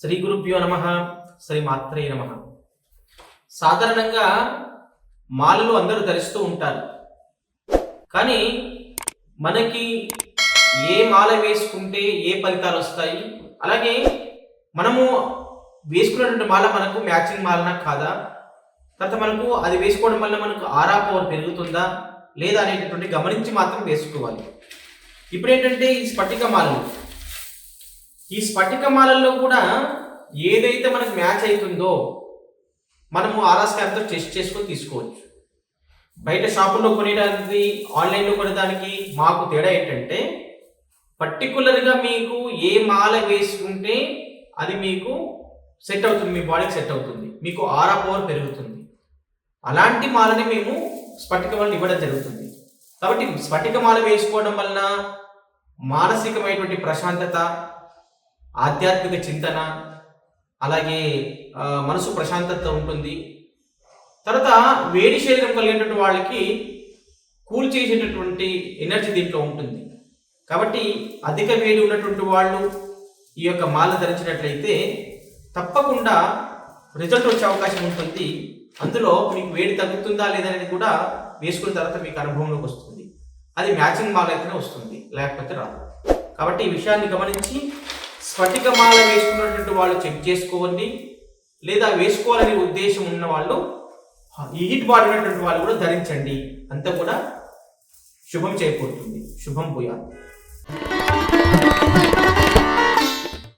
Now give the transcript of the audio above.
శ్రీ గురుభ్యో నమ శ్రీ మాత్రే నమ. సాధారణంగా మాలలు అందరూ ధరిస్తూ ఉంటారు. కానీ మనకి ఏ మాల వేసుకుంటే ఏ ఫలితాలు వస్తాయి? అలాగే మనము వేసుకున్నటువంటి మాల మనకు మ్యాచింగ్ మాలనా కాదా? తర్వాత మనకు అది వేసుకోవడం వల్ల మనకు ఆరా పవర్ పెరుగుతుందా? లేదా అనేటటువంటి గమనించి మాత్రం వేసుకోవాలి. ఇప్పుడు ఏంటంటే ఈ స్ఫటిక మాలలు. ఈ స్ఫటిక మాలల్లో కూడా ఏదైతే మనకు మ్యాచ్ అవుతుందో మనము ఆరా స్కాన్తో టెస్ట్ చేసుకొని తీసుకోవచ్చు. బయట షాపుల్లో కొనేదానికి ఆన్లైన్లో కొనేదానికి మాకు తేడా ఏంటంటే పర్టికులర్గా మీకు ఏ మాల వేసుకుంటే అది మీకు సెట్ అవుతుంది మీ బాడీకి సెట్ అవుతుంది. మీకు ఆరా పవర్ పెరుగుతుంది. అలాంటి మాలని మేము స్ఫటిక మాలను ఇవ్వడం జరుగుతుంది. కాబట్టి స్ఫటిక మాల వేసుకోవడం వలన మానసికమైనటువంటి ప్రశాంతత ఆధ్యాత్మిక చింతన అలాగే మనసు ప్రశాంతత ఉంటుంది. తర్వాత వేడి శరీరం కలిగినటువంటి వాళ్ళకి కూల్ చేసేటటువంటి ఎనర్జీ దీంట్లో ఉంటుంది. కాబట్టి అధిక వేడి ఉన్నటువంటి వాళ్ళు ఈ యొక్క మాల ధరించినట్లయితే తప్పకుండా రిజల్ట్ వచ్చే అవకాశం ఉంటుంది. అందులో మీకు వేడి తగ్గుతుందా లేదనేది కూడా వేసుకున్న తర్వాత మీకు అనుభవంలోకి వస్తుంది. అది మ్యాచింగ్ మాల అయితేనే వస్తుంది లేకపోతే రాదు. కాబట్టి ఈ విషయాన్ని గమనించి స్ఫటిక మాల వేసుకున్నటువంటి వాళ్ళు చెక్ చేసుకోండి లేదా వేసుకోవాలనే ఉద్దేశం ఉన్న వాళ్ళు హీట్ బాడీ వాళ్ళు కూడా ధరించండి. అంతా కూడా శుభం చేకూరుతుంది. శుభం పోయాలి